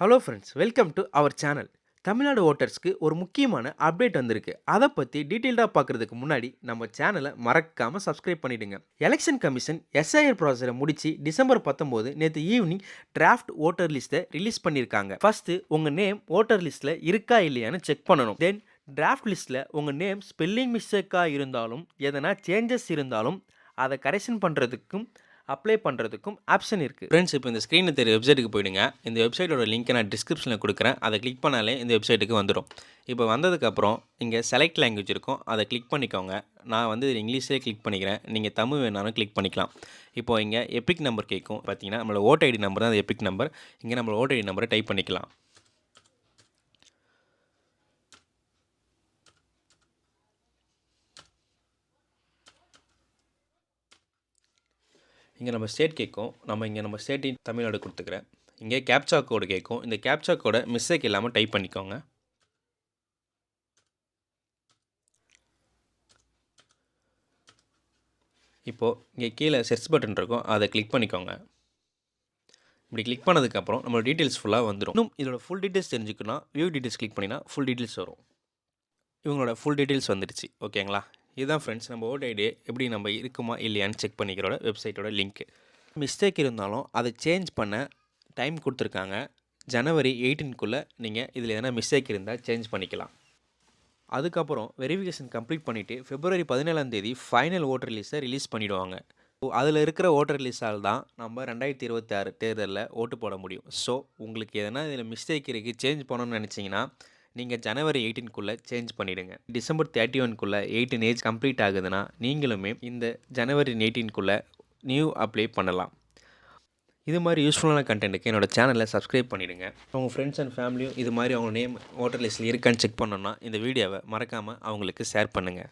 Hello friends welcome to our channel Tamil Nadu ஓட்டர்ஸ்க்கு ஒரு முக்கியமான update வந்திருக்கு. அதை பற்றி டீட்டெயில்டாக பார்க்குறதுக்கு முன்னாடி நம்ம சேனலை மறக்காமல் சப்ஸ்கிரைப் பண்ணிவிடுங்க எலெக்ஷன் கமிஷன் எஸ்ஐஆர் ப்ராசஸரை முடித்து டிசம்பர் பத்தொம்போது நேற்று ஈவினிங் டிராஃப்ட் ஓட்டர் லிஸ்ட்டை ரிலீஸ் பண்ணியிருக்காங்க ஃபஸ்ட்டு உங்கள் நேம் ஓட்டர் லிஸ்ட்டில் இருக்கா இல்லையான்னு செக் பண்ணணும். தென் டிராஃப்ட் லிஸ்ட்டில் உங்கள் நேம் ஸ்பெல்லிங் மிஸ்டேக்காக இருந்தாலும் எதனா சேஞ்சஸ் இருந்தாலும் அதை கரெக்ஷன் பண்ணுறதுக்கும் அப்ளை பண்ணுறதுக்கும் ஆப்ஷன் இருக்குது ஃப்ரெண்ட்ஸ் இப்போ இந்த ஸ்க்ரீனில் தெரிய வெப்சைட்டுக்கு போயிடுங்க. இந்த வெப்சைட்டோட லிங்க்கை நான் டிஸ்கிரிப்ஷனில் கொடுக்குறேன். அதை கிளிக் பண்ணாலே இந்த வெப்சைட்டுக்கு வந்துடும் இப்போ வந்ததுக்கப்புறம் இங்கே செலக்ட் லாங்குவேஜ் இருக்கும். அதை கிளிக் பண்ணிக்கோங்க. நான் வந்து இங்கிலீஷ்லேயே கிளிக் பண்ணிக்கிறேன். நீங்கள் தமிழ் வேணாலும் கிளிக் பண்ணிக்கலாம். இப்போ இங்கே எபிக் நம்பர் கேட்கும். பார்த்தீங்கன்னா நம்மளோட ஓட் ஐடி நம்பர் தான் அது எபிக் நம்பர் இங்கே நம்மளோட ஓட் ஐடி நம்பரை டைப் பண்ணிக்கலாம். இங்கே நம்ம ஸ்டேட் கேட்கும் நம்ம இங்கே நம்ம ஸ்டேட்டின் தமிழ்நாடு கொடுத்துக்கிறேன். இங்கே கேப்சா கோடு கேட்கும் இந்த கேப்சா கோடை மிஸ்டேக் இல்லாமல் டைப் பண்ணிக்கோங்க. இப்போது இங்கே கீழே செர்ச் பட்டன் இருக்கும். அதை கிளிக் பண்ணிக்கோங்க. இப்படி கிளிக் பண்ணதுக்கப்புறம் நம்மளோட டீட்டெயில்ஸ் ஃபுல்லாக வந்துடும் இன்னும் இதோட ஃபுல் டீட்டெயில்ஸ் தெரிஞ்சுக்கணும் வியூ டீட்டெயில்ஸ் கிளிக் பண்ணினா ஃபுல் டீட்டெயில்ஸ் வரும். இவங்களோட ஃபுல் டீட்டெயில்ஸ் வந்துடுச்சு. ஓகேங்களா இதுதான் ஃப்ரெண்ட்ஸ் நம்ம ஓட் ஐடி எப்படி நம்ம இருக்குமா இல்லையான்னு செக் பண்ணிக்கிறோட வெப்சைட்டோட லிங்க்கு மிஸ்டேக் இருந்தாலும் அதை சேஞ்ச் பண்ண டைம் கொடுத்துருக்காங்க. ஜனவரி எயிட்டீன்குள்ளே நீங்கள் இதில் எதனா மிஸ்டேக் இருந்தால் சேஞ்ச் பண்ணிக்கலாம். அதுக்கப்புறம் வெரிஃபிகேஷன் கம்ப்ளீட் பண்ணிவிட்டு ஃபிப்ரவரி பதினேழாம் தேதி ஃபைனல் ஓட்டர் லிஸ்ட்டை ரிலீஸ் பண்ணிவிடுவாங்க அதில் இருக்கிற ஓட்டர் லிஸ்டால் தான் நம்ம ரெண்டாயிரத்தி இருபத்தி ஆறு தேர்தலில் ஓட்டு போட முடியும். ஸோ உங்களுக்கு எதனா இதில் மிஸ்டேக் இருக்குது சேஞ்ச் பண்ணணும்னு நினச்சிங்கன்னா நீங்கள் ஜனவரி எயிட்டீன்குள்ளே சேஞ்ச் பண்ணிவிடுங்க டிசம்பர் தேர்ட்டி ஒன்குள்ளே எயிட்டீன் ஏஜ் கம்ப்ளீட் ஆகுதுன்னா நீங்களுமே இந்த ஜனவரி எயிட்டீன்குள்ளே நியூ அப்ளை பண்ணலாம். இது மாதிரி யூஸ்ஃபுல்லான கண்டென்ட்டுக்கு என்னோடய சேனலை சப்ஸ்கிரைப் பண்ணிவிடுங்க உங்கள் ஃப்ரெண்ட்ஸ் அண்ட் ஃபேமிலியும் இது மாதிரி அவங்க நேம் ஓட்டர் லிஸ்ட்டில் இருக்கான்னு செக் பண்ணோன்னா இந்த வீடியோவை மறக்காமல் அவங்களுக்கு ஷேர் பண்ணுங்கள்